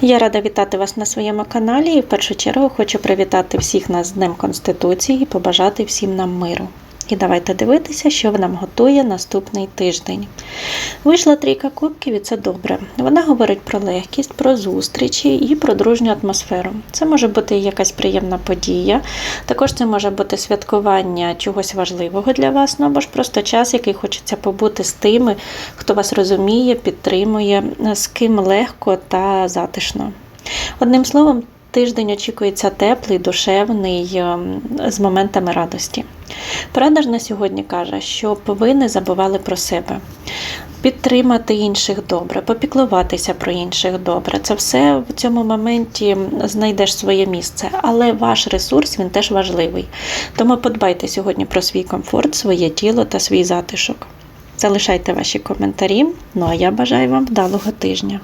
Я рада вітати вас на своєму каналі і в першу чергу хочу привітати всіх нас з Днем Конституції і побажати всім нам миру. І давайте дивитися, що нам готує наступний тиждень. Вийшла трійка кубків, і це добре. Вона говорить про легкість, про зустрічі і про дружню атмосферу. Це може бути якась приємна подія. Також це може бути святкування чогось важливого для вас, ну або ж просто час, який хочеться побути з тими, хто вас розуміє, підтримує, з ким легко та затишно. Одним словом, тиждень очікується теплий, душевний, ем, з моментами радості. Порада ж на сьогодні каже, щоб ви не забували про себе. Підтримати інших добре, попіклуватися про інших добре. Це все в цьому моменті знайдеш своє місце, але ваш ресурс він теж важливий. Тому подбайте сьогодні про свій комфорт, своє тіло та свій затишок. Залишайте ваші коментарі. Ну а я бажаю вам вдалого тижня.